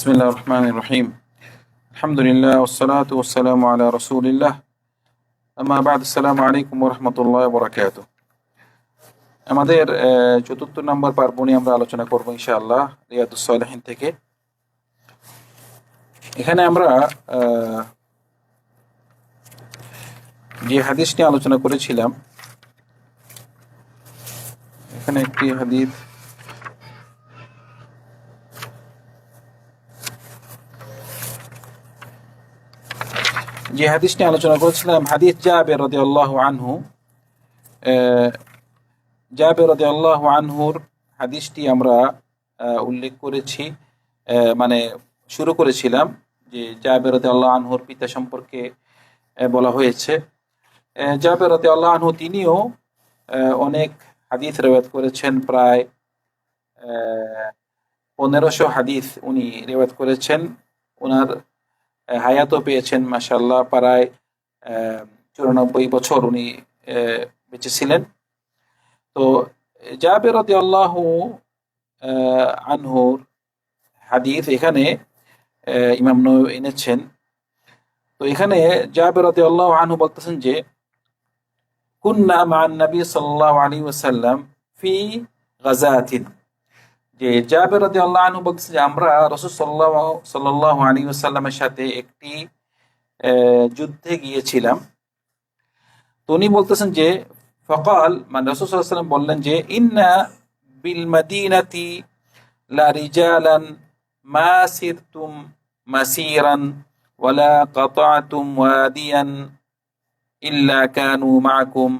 বিসমিল্লাহ রহমান আমাদের চতুর্থ নম্বর পর্ব আমরা আলোচনা করব ইনশাআল্লাহ রিয়াদুসালাহিন থেকে। এখানে আমরা যে হাদিস নিয়ে আলোচনা করেছিলাম, এখানে একটি হাদিস যে হাদিস নিয়ে আলোচনা করেছিলাম, হাদিস জাবের আল্লাহ আনহু জাবের আল্লাহ আনহুর হাদিসটি আমরা উল্লেখ করেছি মানে শুরু করেছিলাম যে জাবের আল্লাহ আনহুর পিতা সম্পর্কে বলা হয়েছে। জাবের আল্লাহ আনহু তিনিও অনেক হাদিস রেওয়াত করেছেন, প্রায় পনেরোশো হাদিস উনি রেওয়াত করেছেন। ওনার হায়াতও পেয়েছেন মাসাল্লাহ প্রায় আহ, চুরানব্বই বছর উনি বেঁচে ছিলেন। তো জাবের আল্লাহ আনহুর হাদিস এখানে ইমাম এনেছেন। তো এখানে জাবের আল্লাহ আনহু বলতেছেন যে কুন্না মান নবী সাল্লাহ আলাইহি ওয়াসাল্লাম ফি গাজাতিন যে জাবের রাদিয়াল্লাহু আনহু বলতেছে যে আমরা রাসূল সাল্লাল্লাহু সাল্লাল্লাহু আলাইহি ওয়াসাল্লামের সাথে একটি যুদ্ধে গিয়েছিলাম। তো উনি বলতেছেন যে, ফকাল মানে রাসূল সাল্লাল্লাহু বললেন যে, ইন্না বিল মাদিনাতি লা রিজালান মা সিরতুম মাসিরান ওয়ালা কাতাতুম ওয়াদিয়ান ইল্লা কানু মাআকুম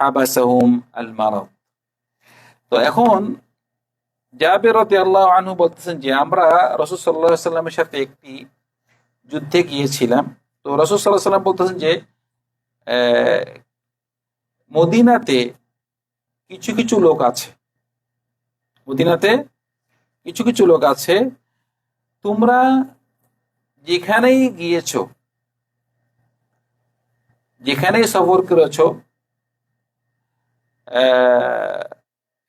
হাবাসাহুম আল মারাদ তো এখন জাবের আল্লাহ আনহু বলতেছেন যে, আমরা রসুল সাল্লাহ সাল্লামের সাথে একটি যুদ্ধে গিয়েছিলাম। তো রসুল সাল্লাহ সাল্লাম বলতেছেন যে মদিনাতে কিছু কিছু লোক আছে। মদিনাতে কিছু কিছু লোক আছে। তোমরা যেখানেই গিয়েছো, যেখানেই সফর করেছ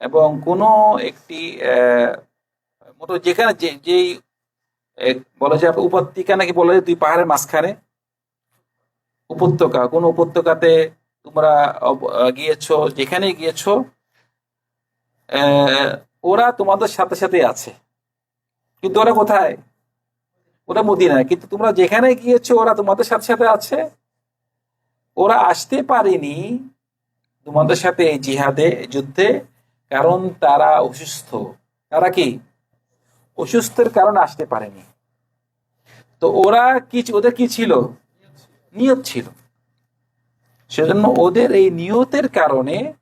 এবং কোনো একটি মতো যেখানে যেই বলা যায় উপত্যকা নাকি বলা যায় দুই পাহাড়ের মাঝখানে, উপত্যকা, কোন উপত্যকাতে তোমরা গিয়েছো যেখানে গিয়েছো ওরা তোমাদের সাথে সাথে আছে। কিন্তু ওরা কোথায়? ওরা মদিনায়। কিন্তু তোমরা যেখানে গিয়েছো, ওরা তোমাদের সাথে সাথে আছে। ওরা আসতে পারেনি তোমাদের সাথে এই জিহাদে যুদ্ধে। কারণ তারা অসুস্থ। তারা কি? অসুস্থের কারণে আসতে পারেনি। তো ওরা কি ওদের কি ছিল? নিয়ত ছিল। সেজন্য ওদের এই নিয়তের কারণে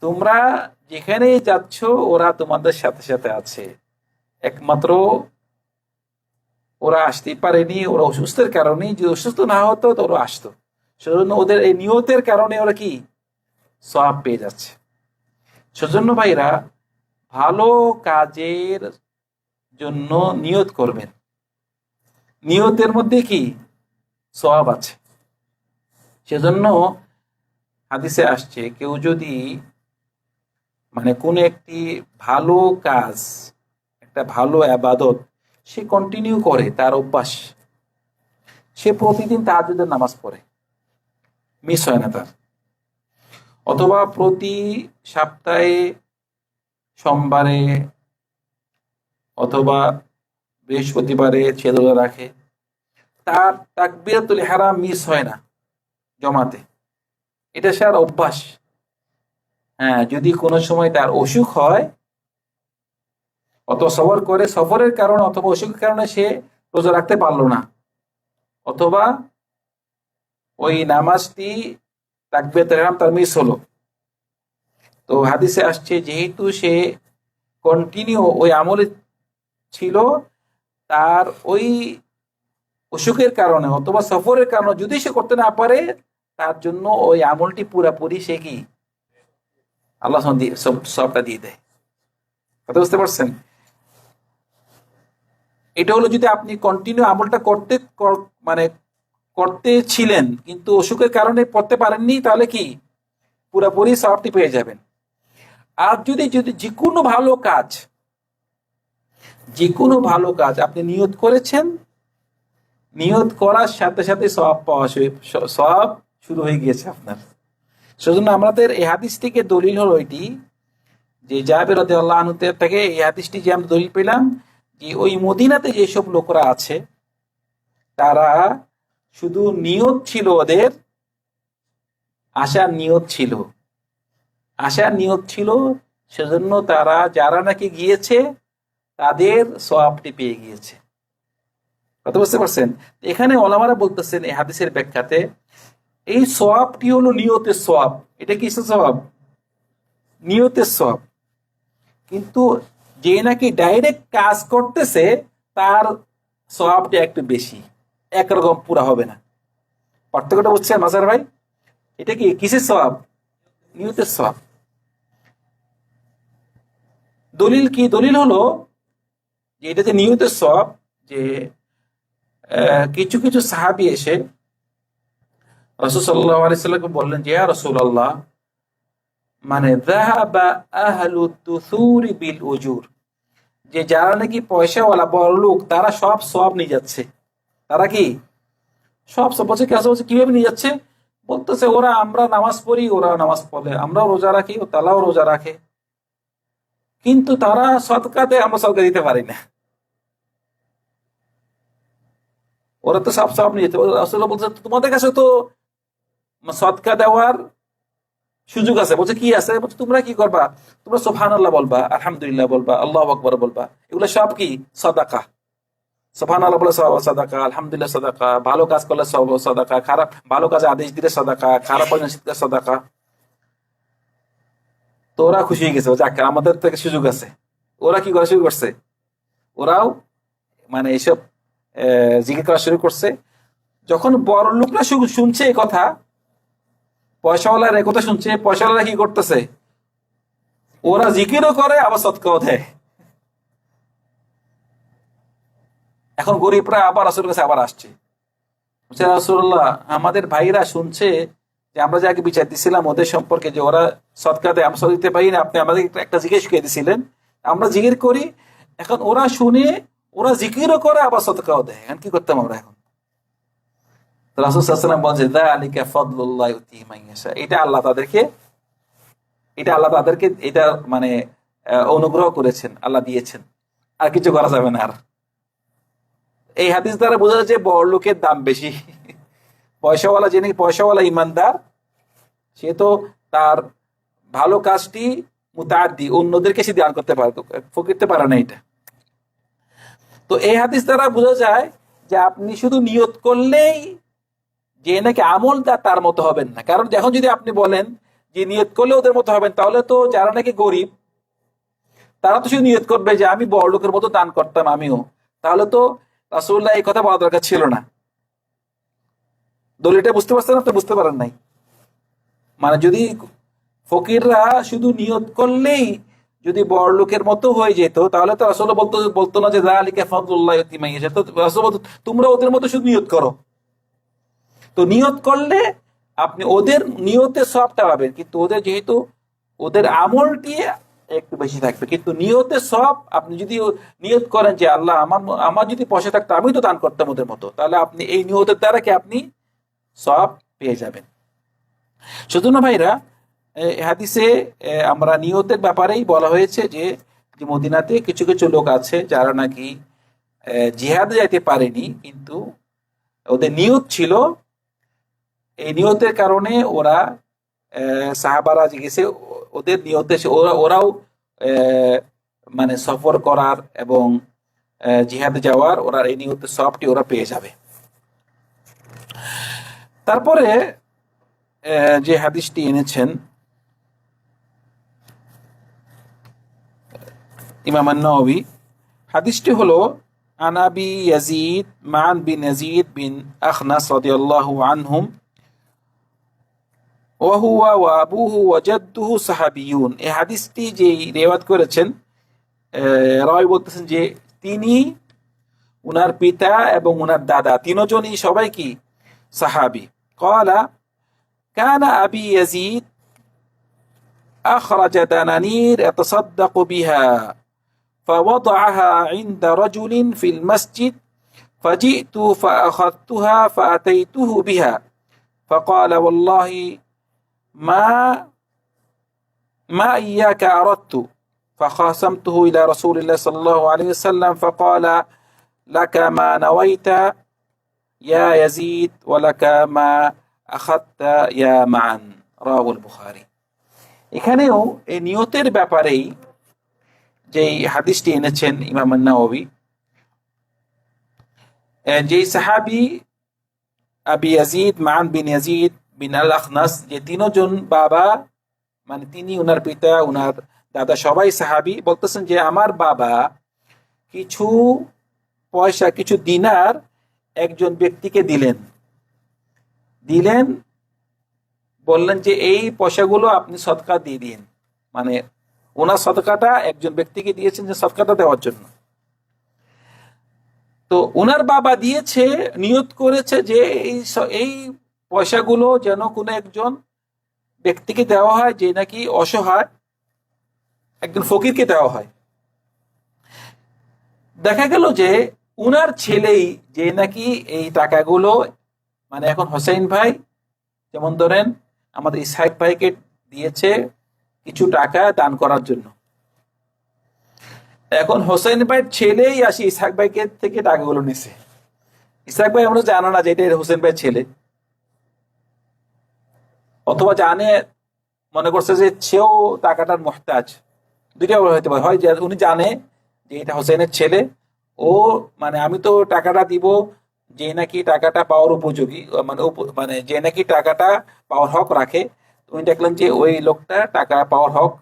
তোমরা যেখানে যাচ্ছ, ওরা তোমাদের সাথে সাথে আছে। একমাত্র ওরা আসতেই পারেনি, ওরা অসুস্থের কারণে। যদি অসুস্থ না হতো, তো ওরা আসতো। সেজন্য ওদের এই নিয়তের কারণে ওরা কি? সব পেয়ে যাচ্ছে। সেজন্য ভাইরা ভালো কাজের জন্য নিয়ত করবেন। নিয়তের মধ্যে কি? সব আছে। সেজন্য হাদিসে আসছে, কেউ যদি মানে কোন একটি ভালো কাজ, একটা ভালো আবাদত সে কন্টিনিউ করে তার অভ্যাস, সে প্রতিদিন তাহাজুদের নামাজ পড়ে। মিস হয় না তার। অথবা প্রতি সপ্তাহে সোমবারে অথবা বৃহস্পতিবারে ছেদরা রাখে, তার তাকবিরাতুল হারাম মিস হয় না জমাতে। এটা সে আর অভ্যাস। হ্যাঁ যদি কোনো সময় তার অসুখ হয় অত সফর করে সফরের কারণে অথবা অসুখের কারণে সে রোজা রাখতে পারল না, অথবা ওই নামাজটি তাকবিরাতুল হারাম তার মিস হলো। তো হাদিসে আসছে যেহেতু সে কন্টিনিউ ওই আমলে ছিল, তার ওই অসুখের কারণে অথবা সফরের কারণে যদি সে করতে না পারে, তার জন্য ওই আমলটি পুরাপুরি সে কি? আল্লাহ সবটা দিয়ে দেয়। কথা বুঝতে পারছেন? এটা হলো যদি আপনি কন্টিনিউ আমলটা করতে কর- মানে করতে ছিলেন, কিন্তু অসুখের কারণে পড়তে পারেননি, তাহলে কি? পুরাপুরি সবটি পেয়ে যাবেন। আর যদি যদি যে কোনো ভালো কাজ যে কোনো ভালো কাজ আপনি নিয়ত করেছেন, নিয়ত করার সাথে সাথে সব পাওয়া সব শুরু হয়ে গিয়েছে আপনার। সেজন্য আমাদের এই হাদিস থেকে দলিল হলো এটি, যে জাবের আল্লাহ থেকে এই হাদিসটি যে আমরা দলিল পেলাম, যে ওই মদিনাতে যেসব লোকরা আছে, তারা শুধু নিয়ত ছিল ওদের, আশার নিয়ত ছিল। আশার নিয়ত ছিল, সেজন্য তারা, যারা নাকি গিয়েছে, তাদের সবটি পেয়ে গিয়েছে। কত বুঝতে পারছেন? এখানে ওলামারা বলতেছেন এই হাদিসের ব্যাখ্যাতে, এই সবটি হলো নিয়তের সব এটা কিসের সব নিয়তের সব কিন্তু যে নাকি ডাইরেক্ট কাজ করতেছে, তার সবটা একটু বেশি। একরকম পুরা হবে না। পার্থক্যটা বুঝছেন মাসার ভাই? এটা কি কিসের সব নিয়তের সব দলিল কি? দলিল হলো যে এটা যে নিয়তের সব যে কিছু কিছু সাহাবি এসে রসুল সাল্লাহ আলাইসাল্লামকে বললেন যে রসুল আল্লাহ মানে বিল উজুর, যে যারা নাকি পয়সাওয়ালা বড় লোক তারা সব সব নিয়ে যাচ্ছে। তারা কি? সব বলছে বলছে কীভাবে নিয়ে যাচ্ছে? বলতেছে, ওরা, আমরা নামাজ পড়ি, ওরা নামাজ পড়ে। আমরাও রোজা রাখি, ও তারাও রোজা রাখে। কিন্তু তারা সৎকা দেয় আমরা সৎকা দিতে পারি না। ওরা তো সব সব নিয়ে যেতে বলছে তোমাদের কাছে তো সৎকা দেওয়ার সুযোগ আছে। বলছে, কি আছে? বলছে, তোমরা কি করবা? তোমরা সোফান আল্লাহ বলবা, আলহামদুলিল্লাহ বলবা, আল্লাহ আকবর বলবা। এগুলো সব কি? সদাকা। সদাকা, আলহামদুলিল্লাহ সদাকা, ভালো কাজ করলে সদাকা, খারাপ, ভালো কাজে আদেশ দিলে সদাকা, খারাপ করলে তো ওরা খুশি হয়ে গেছে, যাক, আমাদের থেকে সুযোগ আছে। ওরা কি করা শুরু করছে? ওরাও মানে এইসব জিজ্ঞেস করা শুরু করছে। যখন বড় লোকরা শুনছে এই কথা, পয়সাওয়ালার কথা শুনছে পয়সাওয়ালা কি করতেছে? ওরা জিকিরও করে, আবার সৎকাও দেয়। এখন গরিবরা আবার আসল কাছে আবার আসছে। বলছে, রাসূলুল্লাহ আমাদের ভাইরা শুনছে যে আমরা যাকে বিচার দিছিলাম ওদের সম্পর্কে যে ওরা সৎকা দেয় আমরা দিতে পারি না। আপনি আমাদের একটা জিজ্ঞেস করে দিছিলেন। আমরা জিকির করি এখন ওরা শুনে ওরা জিকিরও করে আবার সৎকাও দেয়। এখন কি করতাম আমরা এখন? রাসুসাল্লাম বলছে "যালিকা ফাদলুল্লাহ ইউতিহি এটা আল্লাহ তাদেরকে এটা আল্লাহ তাদেরকে এটা মানে অনুগ্রহ করেছেন আল্লাহ দিয়েছেন। আর কিছু করা যাবে না আর। এই হাদিস দ্বারা বোঝা যাচ্ছে বড় লোকের দাম বেশি। পয়সাওয়ালা যিনি, পয়সাওয়ালা ইমানদার, সে তো তার ভালো কাজটি মুতাদ্দি অন্যদেরকে সে দান করতে পারে ফকিরতে পারে না এটা। তো এই হাদিস দ্বারা বোঝা যায় যে আপনি শুধু নিয়ত করলেই যে নাকি আমলটা তার মতো হবেন না। কারণ এখন যদি আপনি বলেন যে নিয়ত করলে ওদের মতো হবেন, তাহলে তো যারা নাকি গরিব, তারা তো শুধু নিয়ত করবে যে আমি বড় লোকের মতো দান করতাম আমিও। তাহলে তো রাসুল্লাহ এই কথা বলা দরকার ছিল না। দলিলটা বুঝতে পারছেন আপনি? বুঝতে পারেন নাই। মানে যদি ফকিররা শুধু নিয়ত করলেই যদি বড় লোকের মতো হয়ে যেত তাহলে তো আসলে বলতো বলতো না যে তো রাসূল বলতো, তোমরা ওদের মতো শুধু নিয়ত করো। তো নিয়ত করলে আপনি ওদের নিয়তে সবটা পাবেন কিন্তু ওদের যেহেতু ওদের আমলটি একটু বেশি থাকবে। কিন্তু নিয়তে সব আপনি যদি নিয়ত করেন যে আল্লাহ আমার আমার যদি পয়সা থাকতো আমি তো দান করতাম ওদের মতো। তাহলে আপনি এই নিয়তের দ্বারা কি আপনি সব পেয়ে যাবেন। সেজন্য ভাইরা হাদিসে আমরা নিয়তের ব্যাপারেই বলা হয়েছে যে মদিনাতে কিছু কিছু লোক আছে যারা নাকি জিহাদে যাইতে পারেনি, কিন্তু ওদের নিয়ত ছিল, এই নিয়তের কারণে ওরা সাহাবারা গেছে ওদের নিয়তে ওরা ওরাও মানে সফর করার এবং জিহাদে যাওয়ার ওরা এই নিয়তে সবটি ওরা পেয়ে যাবে। তারপরে যে হাদিসটি এনেছেন, ইমাম নবী হাদিসটি হলো আনাবি ইয়াজিদ, মান বিন ইয়াজিদ বিন আখনাস রাদিয়াল্লাহু আনহুম الله عنهم وهو وأبوه وجده صحابيون এই হাদিসটি যে রেওয়াত করেছেন আহ, রায় বলতেছেন যে তিনি উনার পিতা এবং উনার দাদা তিনজনই সবাই কি সাহাবি قال كان أبي يزيد أخرج دنانير يتصدق بها فوضعها عند رجل في المسجد فجئت فأخذتها فأتيته بها فقال والله ما ما إياك أردت فخاصمته إلى رسول الله صلى الله عليه وسلم فقال لك ما نويت يا يزيد ولك ما أخذت يا معا رواه البخاري এখানেও এই নিয়তের ব্যাপারেই যে হাদিসটি এনেছেন ইমাম নাওয়াবি যেই সাহাবি আবি ইয়াজিদ মান বিন ইয়াজিদ বিন আল আখনাস, যে তিনজন বাবা মানে তিনি উনার পিতা, উনার দাদা, সবাই সাহাবি, বলতেছেন যে আমার বাবা কিছু পয়সা, কিছু দিনার একজন ব্যক্তিকে দিলেন। দিলেন, বললেন যে এই পয়সাগুলো আপনি সৎকা দিয়ে দিন। মানে ওনার সৎকাটা একজন ব্যক্তিকে দিয়েছেন যে সৎকাটা দেওয়ার জন্য। তো ওনার বাবা দিয়েছে, নিয়ত করেছে যে এই এই পয়সাগুলো যেন কোনো একজন ব্যক্তিকে দেওয়া হয় যে নাকি অসহায় একজন ফকিরকে দেওয়া হয়। দেখা গেল যে উনার ছেলেই যে নাকি এই টাকাগুলো মানে এখন হোসেন ভাই, যেমন ধরেন আমাদের ইসাইক ভাইকে দিয়েছে কিছু টাকা দান করার জন্য। এখন হোসেন ভাইয়ের ছেলেই আসি ইসাক ভাইকে থেকে টাকাগুলো নিছে। ইসাক ভাই আমরা জানো না যে এটা হোসেন ভাইয়ের ছেলে। অথবা জানে, মনে করছে যে সেও টাকাটার মোহতাজ। দুইটা হতে পারে। হয় যে উনি জানে যে এটা হোসেনের ছেলে, ও মানে আমি তো টাকাটা দিব যে নাকি টাকাটা পাওয়ার উপযোগী মানে মানে যে নাকি টাকাটা পাওয়ার হক রাখে। উনি দেখলেন যে ওই লোকটা টাকা পাওয়ার হক,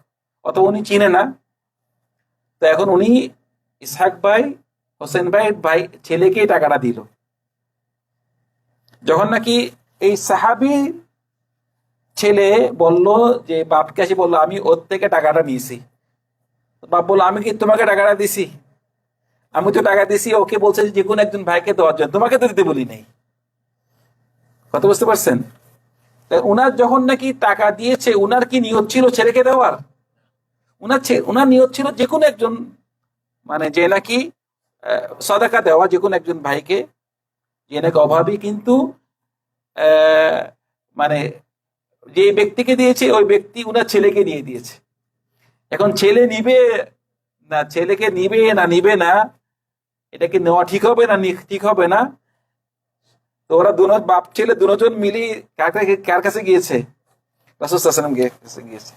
অথবা উনি চিনে না। তো এখন উনি ইসহাক ভাই, হোসেন ভাই ভাই ছেলেকে টাকাটা দিল। যখন নাকি এই সাহাবি ছেলে বলল যে, বাপকে এসে বলল, আমি ওর থেকে টাকাটা নিয়েছি। বাপ বলল, আমি কি তোমাকে টাকাটা দিছি? আমি তো টাকা দিছি, ওকে বলছে যে কোনো একজন ভাইকে দেওয়ার জন্য। তোমাকে তো দিতে বলি নাই। কথা বুঝতে পারছেন? উনার যখন নাকি টাকা দিয়েছে, উনার কি নিয়ত ছিল ছেলেকে দেওয়ার? উনার উনার নিয়ত ছিল যে কোনো একজন মানে যে নাকি সদাকা দেওয়া যে কোনো একজন ভাইকে, যে নাকি অভাবী, কিন্তু মানে যে ব্যক্তিকে দিয়েছে, ওই ব্যক্তি উনার ছেলেকে নিয়ে দিয়েছে। এখন ছেলে নিবে না, ছেলেকে নিবে না নিবে না এটা কি নেওয়া ঠিক হবে না ঠিক হবে না? তো ওরা দুনো বাপ ছেলে দুজন মিলি কার কাছে- গিয়েছে? রাসুসাল্লাম কাছে গিয়েছে।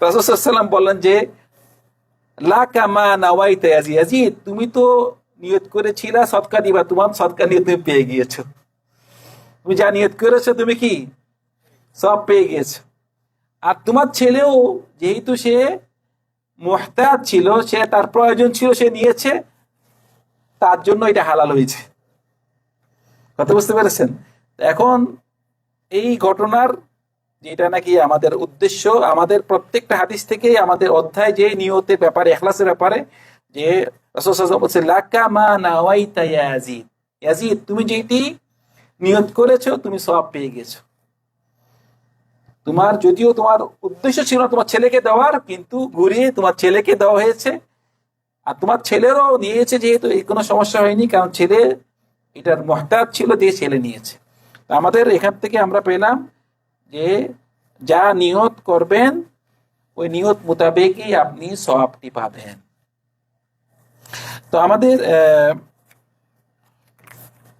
রাসুসাল্লাম বললেন যে তুমি তো নিয়ত করেছিলা সৎকা দিবা, তোমার সৎকা নিয়ত তুমি পেয়ে গিয়েছো। তুমি যা নিয়ত করেছ, তুমি কি সব পেয়ে গেছে আর তোমার ছেলেও, যেহেতু সে মোহতাজ ছিল, সে তার প্রয়োজন ছিল, সে নিয়েছে, তার জন্য এটা হালাল হয়েছে। কথা বুঝতে পেরেছেন? এখন এই ঘটনার, যেটা নাকি আমাদের উদ্দেশ্য, আমাদের প্রত্যেকটা হাদিস থেকে আমাদের অধ্যায় যে নিয়তের ব্যাপারে, এখলাসের ব্যাপারে, যে তুমি যেটি নিয়ত করেছ, তুমি সব পেয়ে গেছো তোমার যদিও তোমার উদ্দেশ্য ছিল না তোমার ছেলেকে দেওয়ার, কিন্তু ঘুরিয়ে তোমার ছেলেকে দেওয়া হয়েছে। আর তোমার ছেলেরও নিয়েছে যেহেতু, এই কোনো সমস্যা হয়নি, কারণ ছেলে এটার মহতাজ ছিল দিয়ে ছেলে নিয়েছে। আমাদের এখান থেকে আমরা পেলাম যে যা নিয়ত করবেন, ওই নিয়ত মোতাবেকই আপনি সবটি পাবেন তো আমাদের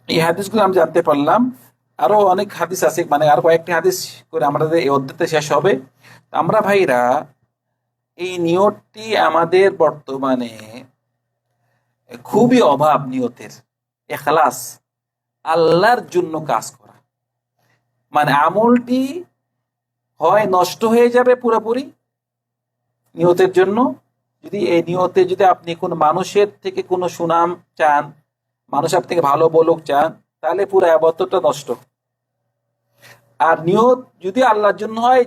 এই হাদিসগুলো আমরা জানতে পারলাম। আরও অনেক হাদিস আছে মানে আর কয়েকটি হাদিস করে আমাদের এই অধ্যায়তে শেষ হবে। আমরা ভাইরা, এই নিয়তটি আমাদের বর্তমানে খুবই অভাব নিয়তের। এখলাস, আল্লাহর জন্য কাজ করা। মানে আমলটি হয় নষ্ট হয়ে যাবে পুরোপুরি নিয়তের জন্য। যদি এই নিয়তে যদি আপনি কোনো মানুষের থেকে কোনো সুনাম চান, মানুষ আপনাকে ভালো বলুক, চান তাহলে পুরো আবদ্ধটা নষ্ট। আর নিয়ত যদি আল্লাহর জন্য হয়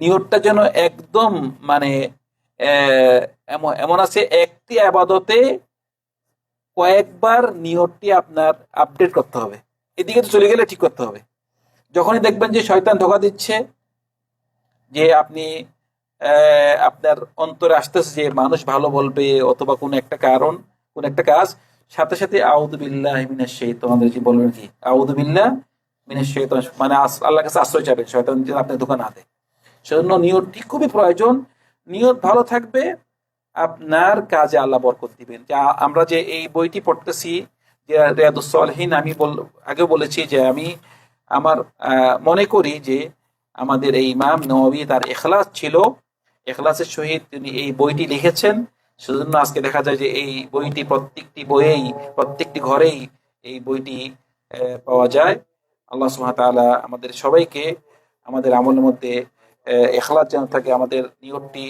নিয়তটা যেন একদম মানে এমন আছে, একটি আবাদতে কয়েকবার নিয়তটি আপনার আপডেট করতে হবে। এদিকে তো চলে গেলে ঠিক করতে হবে। যখনই দেখবেন যে শয়তান ধোকা দিচ্ছে, যে আপনি আপনার অন্তরে আসতেছে যে মানুষ ভালো বলবে, অথবা কোনো একটা কারণ, কোন একটা কাজ সাথে সাথে আউদুবিল্লাহ মিনাশ শাইতানির রাজিম বলবেন কি? আউদুবিল্লাহ মিনাশ শাইতান মানে আল্লাহর কাছে আশ্রয় চাবেন, শয়তান আপনার দোকান হাতে সেজন্য নিয়তটি খুবই প্রয়োজন। নিয়ত ভালো থাকবে, আপনার কাজে আল্লাহ বরকত দিবেন। যা আমরা যে এই বইটি পড়তেছি রিয়াদুসলহীন আমি বল আগেও বলেছি যে আমি আমার মনে করি যে আমাদের এই ইমাম নবী তার এখলাস ছিল। এখলাসের সহিত তিনি এই বইটি লিখেছেন। সেজন্য আজকে দেখা যায় যে এই বইটি প্রত্যেকটি বইয়েই, প্রত্যেকটি ঘরেই এই বইটি পাওয়া যায়। আল্লাহ সুহাত আমাদের সবাইকে আমাদের আমলের মধ্যে এখলাস যেন থাকে, আমাদের নিয়তটি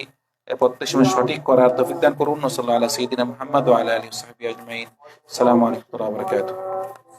প্রত্যেক সময় সঠিক করার তফিক দান করুন। সাল্লাহ সঈদিন মোহাম্মদ আল্লাহ আলী সাহবিহি আজমাইন। আসসালামু আলাইকুম